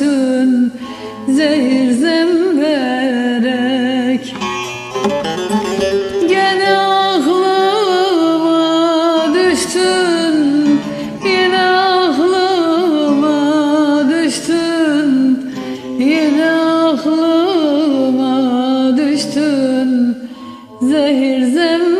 düştün Zehir zemberek. Gene aklıma düştün Yine aklıma düştün Yine aklıma düştün. Zehir zemberek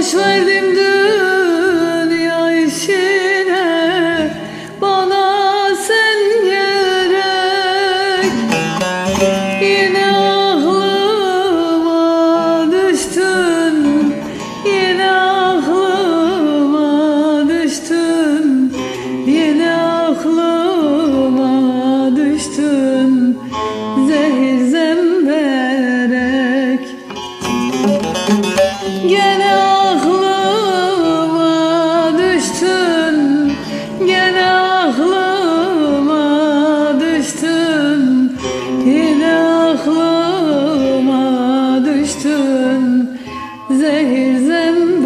Boş verdim dünya işine. Bana sen gerek. Yine aklıma düştün. Yine aklıma düştün. Yine aklıma düştün. Zehir zemberek. Gel zehir zem.